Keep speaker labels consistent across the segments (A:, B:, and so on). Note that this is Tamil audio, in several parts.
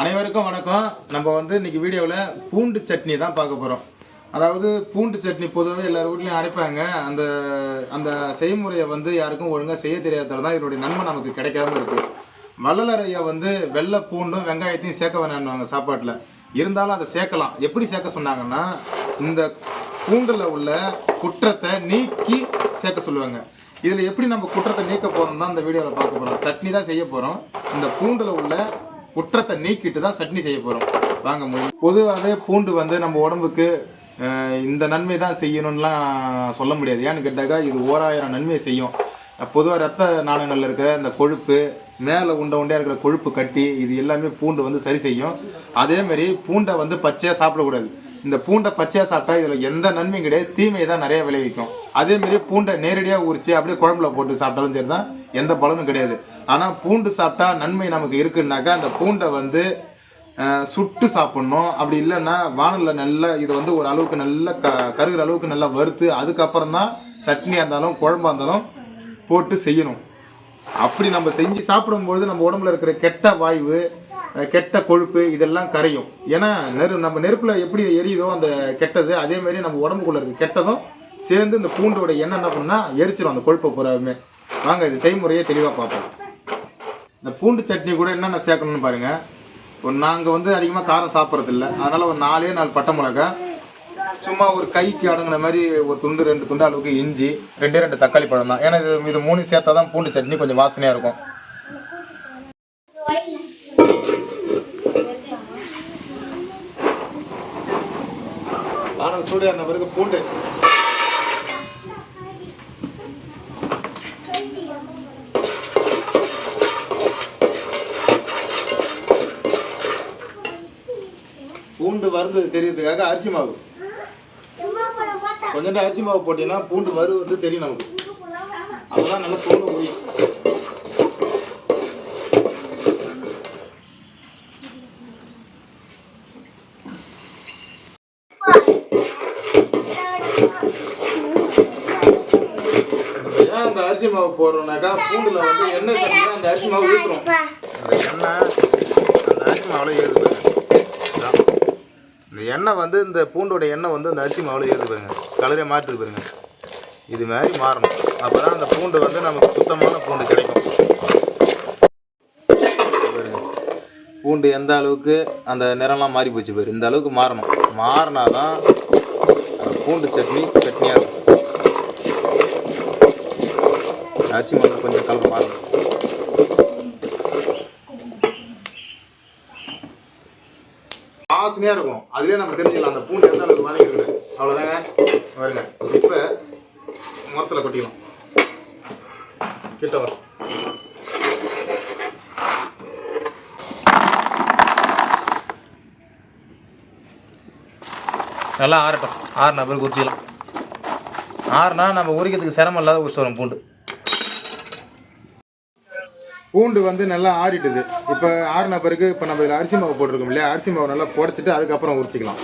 A: அனைவருக்கும் வணக்கம். நம்ம வந்து இன்னைக்கு வீடியோவில் பூண்டு சட்னி தான் பார்க்க போகிறோம் அதாவது பூண்டு சட்னி பொதுவாக எல்லார் வீட்லையும் அரைப்பாங்க. அந்த அந்த செய்முறையை வந்து யாருக்கும் ஒழுங்காக செய்ய தெரியாததால தான் இதனுடைய நன்மை நமக்கு கிடைக்காம இருக்குது வள்ளலரையா வந்து வெள்ளை பூண்டும் வெங்காயத்தையும் சேர்க்க வேணாம்னுவாங்க சாப்பாட்டில். இருந்தாலும் அதை சேர்க்கலாம். எப்படி சேர்க்க சொன்னாங்கன்னா இந்த பூண்டில் உள்ள குற்றத்தை நீக்கி சேர்க்க சொல்லுவாங்க. இதில் எப்படி நம்ம குற்றத்தை நீக்க போகிறோம் தான் இந்த வீடியோவில் பார்க்க போகிறோம் சட்னி தான் செய்ய போகிறோம் இந்த பூண்டில் உள்ள குற்றத்தை நீக்கிட்டு தான் சட்னி செய்ய போகிறோம் வாங்க முடியும் பொதுவாகவே பூண்டு வந்து நம்ம உடம்புக்கு இந்த நன்மை தான் செய்யணும்லாம் சொல்ல முடியாது. ஏன்னு கேட்டாக்கா இது ஓராயிரம் நன்மையை செய்யும். பொதுவாக ரத்த நாளங்களில் இருக்கிற இந்த கொழுப்பு மேலே உண்டை உண்டையாக இருக்கிற கொழுப்பு கட்டி இது எல்லாமே பூண்டு வந்து சரி செய்யும். அதே மாதிரி பூண்டை வந்து பச்சையாக சாப்பிடக்கூடாது. இந்த பூண்டை பச்சையாக சாப்பிட்டா இதில் எந்த நன்மையும் கிடையாது. தீமையை தான் நிறைய விளைவிக்கும். அதேமாரி பூண்டை நேரடியாக உரிச்சு அப்படியே குழம்புல போட்டு சாப்பிட்டாலும் சரி தான் எந்த பலனும் கிடையாது. ஆனால் பூண்டு சாப்பிட்டா நன்மை நமக்கு இருக்குன்னாக்கா அந்த பூண்டை வந்து சுட்டு சாப்பிட்ணும். அப்படி இல்லைன்னா வானலில் நல்லா இது வந்து ஒரு அளவுக்கு நல்லா க கருகிற அளவுக்கு நல்லா வறுத்து அதுக்கப்புறம் தான் சட்னியாக இருந்தாலும் குழம்பா இருந்தாலும் போட்டு செய்யணும். அப்படி நம்ம செஞ்சு சாப்பிடும்போது நம்ம உடம்புல இருக்கிற கெட்ட வாய்வு கெட்ட கொழுப்பு இதெல்லாம் கரையும். ஏன்னா நெரு நம்ம நெருப்பில் எப்படி எரியுதோ அந்த கெட்டது அதே மாதிரி நம்ம உடம்புக்குள்ள இருக்குது கெட்டதும் சேர்ந்து இந்த பூண்டோட எண்ணெய் என்ன பண்ணால் எரிச்சிடும் அந்த கொழுப்பை பூராவுமே. வாங்க இது செய்முறையை தெளிவாக பார்ப்போம். இந்த பூண்டு சட்னி கூட என்னென்ன சேர்க்கணும்னு பாருங்கள் ஒரு நாங்கள் வந்து அதிகமாக காரம் சாப்பிட்றது இல்லை ஒரு நாலே நாலு பட்டை மிளகா சும்மா ஒரு கைக்கு அடங்கின மாதிரி ஒரு துண்டு ரெண்டு துண்டு அளவுக்கு இஞ்சி ரெண்டே ரெண்டு தக்காளி பழம் தான். ஏன்னா இது இது மூணு சேர்த்தா தான் பூண்டு சட்னி கொஞ்சம் வாசனையாக இருக்கும். வானல் சூடு அந்த பிறகு பூண்டு. பூண்டு வறுந்தது தெரியறதுக்காக அரிசி மாவு. கொஞ்சம் அரிசி மாவு போட்டீங்கன்னா பூண்டு வறுவது தெரியும் நமக்கு. அதுதான் நல்லா பூண்டு முடியும். மாவு போடுறோம்னாக்கா பூண்டில் வந்து எண்ணெய் தண்ணி அந்த அரிசி மாவு ஊற்றுறோம் அந்த எண்ணெய் அந்த அரிசி மாவில் ஏறுது இந்த எண்ணெய் வந்து இந்த பூண்டோட எண்ணெய் வந்து அந்த அரிசி மாவில் ஏறுது பாருங்க. கலரே மாற்றுது பாருங்க. இது மாதிரி மாறணும். அப்போ தான் அந்த பூண்டு வந்து நமக்கு சுத்தமான பூண்டு கிடைக்கும். பூண்டு எந்த அளவுக்கு அந்த நிறம்லாம் மாறி போச்சு பாரு. இந்த அளவுக்கு மாறணும். மாறினாதான் அந்த பூண்டு சட்னி சட்னியாக இருக்கும். அரிசி மாவு கொஞ்சம் கலப்பு பாருங்க. வாசனையாக இருக்கும். அதுலேயே நம்ம தெரிஞ்சுக்கலாம். அந்த பூண்டு எந்த அளவுக்கு வதங்கிருக்கு அவ்வளோதாங்க வருங்க இப்போ மரத்தில் கொட்டிக்கலாம். கிட்ட வர நல்லா ஆறட்டும். ஆறுனா பிறகு ஊற்றிக்கலாம் ஆறுனா நம்ம உரிக்கிறதுக்கு சிரமம் இல்லாத உரிச்சு வரும் பூண்டு. பூண்டு வந்து நல்லா ஆறிட்டுது. இப்போ ஆறின பிறகு இப்போ நம்ம இதில் அரிசி மாவு போட்டிருக்கோம் இல்லையா? அரிசி மாவு நல்லா புடச்சிட்டு அதுக்கப்புறம் உரிச்சிக்கலாம்.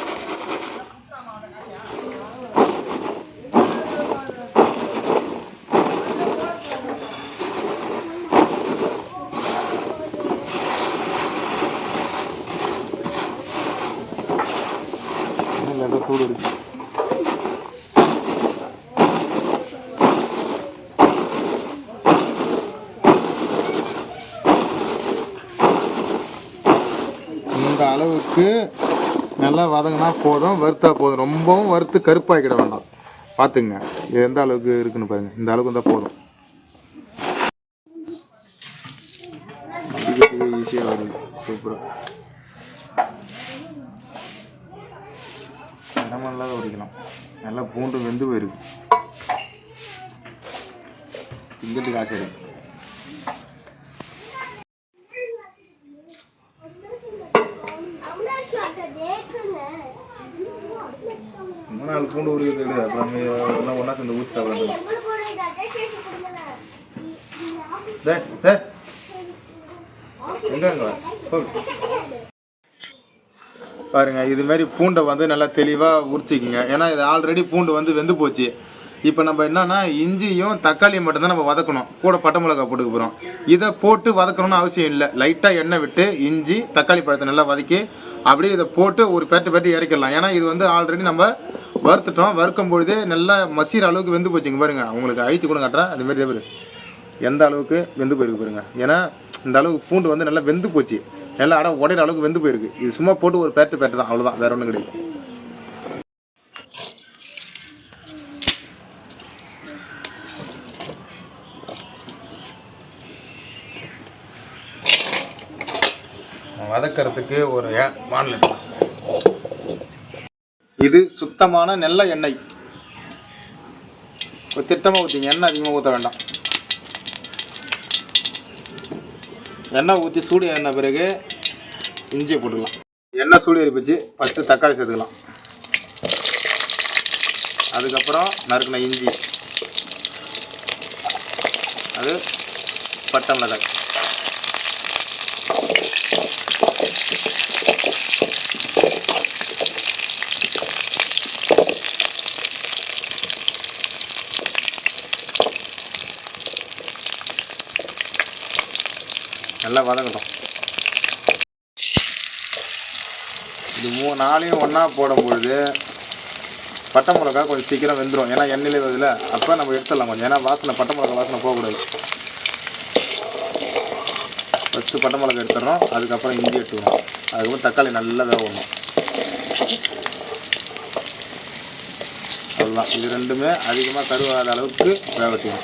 A: சூடு இருக்கு இந்த அளவுக்கு நல்லா வதங்கினா போதும் வறுத்தா போதும். ரொம்பவும் வறுத்து கருப்பாக்கிட வேண்டாம். பார்த்துங்க இது எந்த அளவுக்கு இருக்குன்னு பாருங்கள் இந்த அளவுக்கு இருந்தால் போதும். ஈஸியாக வருது. சூப்பராக இடமெல்லாம் உடைக்கலாம் நல்லா பூண்டு வெந்து போயிருக்கு. திங்கிறதுக்கு ஆசை இருக்குது நாலு பூண்டு உரிக்கிறது அப்புறம் எல்லாம் ஒன்றா சேர்ந்து ஊசி சாப்பிடலாம் பாருங்க இது மாதிரி பூண்டை வந்து நல்லா தெளிவாக உரிச்சிக்கிங்க. ஏன்னா இது ஆல்ரெடி பூண்டு வந்து வெந்து போச்சு. இப்போ நம்ம என்னன்னா இஞ்சியும் தக்காளியும் மட்டும்தான் நம்ம வதக்கணும். கூட பட்டை மிளகா போட்டுக்க போகிறோம் இதை போட்டு வதக்கணும்னு அவசியம் இல்லை. லைட்டாக எண்ணெய் விட்டு இஞ்சி தக்காளி பழத்தை நல்லா வதக்கி அப்படியே இதை போட்டு ஒரு பெட்டு பேட்டு இறக்கிடலாம். ஏன்னா இது வந்து ஆல்ரெடி நம்ம வறுத்துட்டோம். வறுக்கும் பொழுதே நல்லா மசீர அளவுக்கு வெந்து போச்சுங்க பாருங்க. உங்களுக்கு அழுத்தி கூட காட்டுறேன் அது மாதிரி பாரு. எந்த அளவுக்கு வெந்து போயிருக்கு பாருங்க. ஏன்னா இந்த அளவுக்கு பூண்டு வந்து நல்லா வெந்து போச்சு. நல்லா அட உடையிற அளவுக்கு வெந்து போயிருக்கு. இது சும்மா போட்டு ஒரு பேட்டு பேட்டு தான். அவ்வளோதான் வேற ஒன்றும் கிடையாது. வதக்கிறதுக்கு ஒரு வானிலை இது சுத்தமான நல்ல எண்ணெய். ஒரு திட்டமாக ஊற்றிங்க எண்ணெய் அதிகமாக ஊற்ற வேண்டாம். எண்ணெய் ஊற்றி சூடு ஏறின பிறகு இஞ்சியை போட்டுக்கலாம். எண்ணெய் சூடு எரிப்பிச்சு ஃபஸ்ட்டு தக்காளி சேர்த்துக்கலாம். அதுக்கப்புறம் நறுக்கின இஞ்சி. அது பட்டை மிளகாய். நல்லா வதங்கட்டும். இது மூணு நாளையும் ஒன்றா போடும் பொழுது பட்டை மிளகா கொஞ்சம் சீக்கிரம் வெந்துடும் ஏன்னா எண்ணெயிலே வருதுல அப்போ நம்ம எடுத்துடலாம் கொஞ்சம். ஏன்னா வாசனை பட்டை மிளகா வாசனை போகக்கூடாது. ஃபஸ்ட்டு பட்டை மிளகா எடுத்துடுறோம். அதுக்கப்புறம் இஞ்சி எடுத்துக்கணும். அதுக்கப்புறம் தக்காளி நல்லா வேகணும். அவ்வளோதான் இது ரெண்டுமே அதிகமாக கருவாத அளவுக்கு வேகட்டும்.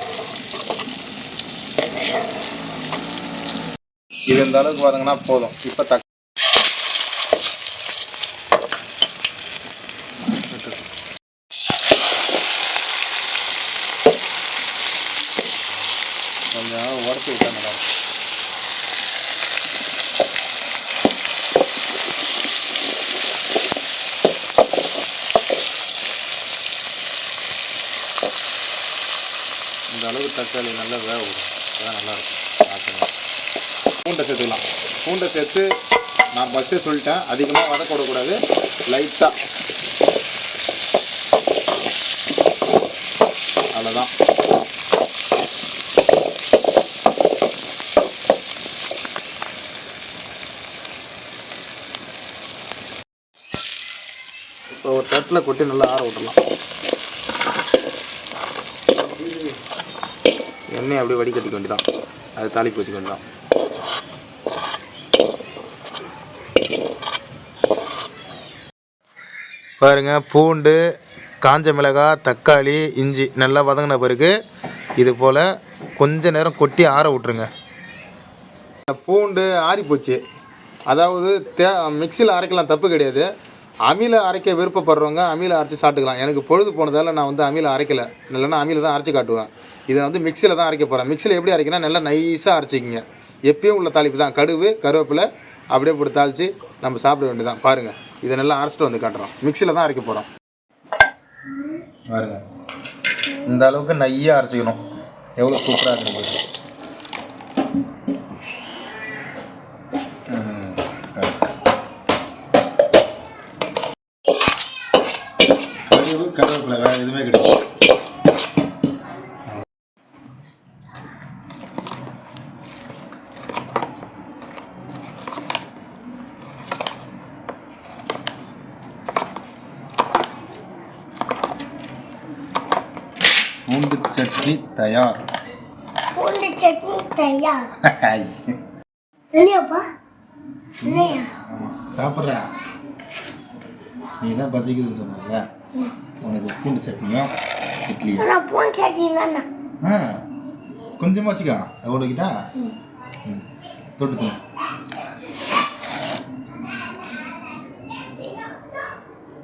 A: இது இந்த அளவுக்கு பாருங்கன்னா போதும். இப்போ தக்க கொஞ்சம் உடச்சி விட்டா நல்லா இந்த அளவுக்கு தக்காளி நல்லா வேக விடும் அதான் நல்லா இருக்கும். பூண்டை சேர்த்துக்கலாம். பூண்டை சேர்த்து நான் ஃபஸ்ட்டே சொல்லிட்டேன். அதிகமாக வதக்க விடக்கூடாது. லைட்டாக அவ்வளோதான் இப்போ ஒரு தட்டில் கொட்டி நல்லா ஆற விட்டுலாம் எண்ணெய் அப்படியே வடிகட்டிக்க வேண்டியதான் அது தாளிப்பு வச்சுக்க வேண்டியதான் பாருங்கள் பூண்டு காஞ்ச மிளகாய் தக்காளி இஞ்சி நல்லா வதங்கின பிறகு இது போல் கொஞ்ச நேரம் கொட்டி ஆற விட்ருங்க பூண்டு ஆறி போச்சு. அதாவது தே மிக்சியில் அரைக்கலாம் தப்பு கிடையாது. அமில அரைக்க விருப்பப்படுறவங்க அமில அரைச்சி சாப்பிட்டுக்கலாம். எனக்கு பொழுது போனதால் நான் வந்து அமில அரைக்கலை. இல்லைன்னா அமில தான் அரைச்சி காட்டுவேன். இதை வந்து மிக்சியில் தான் அரைக்க போகிறேன் மிக்சியில் எப்படி அரைக்கணும் நல்லா நைஸாக அரைச்சிக்கிங்க. எப்பயும் உள்ள தாளிப்பு தான். கடுகு கருவேப்பிலை அப்படியே போட்டு தாளித்து நம்ம சாப்பிட வேண்டியதான் பாருங்கள் இதை நல்லா அரைச்சிட்டு வந்து காட்டுறோம். மிக்சியில் தான் அரைக்க போகிறோம் பாருங்க. இந்த அளவுக்கு நையாக அரைச்சிக்கணும். எவ்வளோ சூப்பராக இருக்குது சட்னி தயார்.
B: பூண்டு சட்னி தயார். என்னையாப்பா
A: சாப்பிட்றேன் நீ தான் பசிக்குதுன்னு சொன்னல உனக்கு பூண்டு சட்னியும்
B: நான் பூண்டு சட்னி வேணாம்.
A: ஆ. கொஞ்சமாக வச்சுக்கா. எவ்வளோக்கிட்டா ம். தொட்டு தூ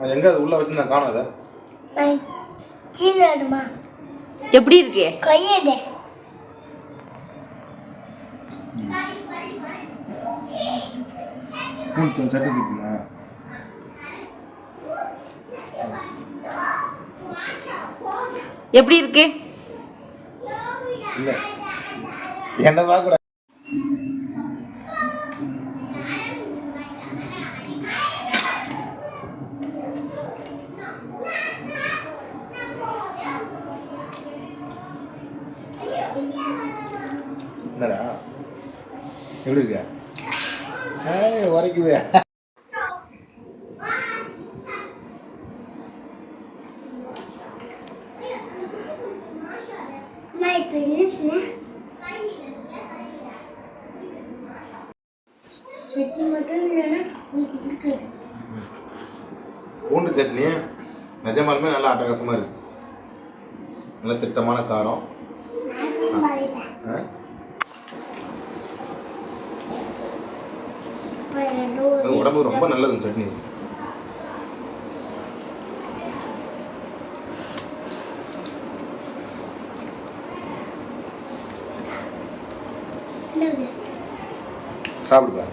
A: அது எங்கே அது உள்ளே வச்சுருந்தா காணும் அதை
B: கீழே
C: எப்படி இருக்கு?
B: கையெடு.
C: எப்படி இருக்கு?
A: இல்லை. என்ன பார்க்க எப்படி இருக்க உரைக்குது. பூண்டு சட்னி நிஜமாலுமே நல்லா அட்டகாசமாக இருக்கு. நல்ல திட்டமான காரம். ஆ? உடம்புக்கு ரொம்ப நல்லது சட்னி. சாப்பிடுப்பா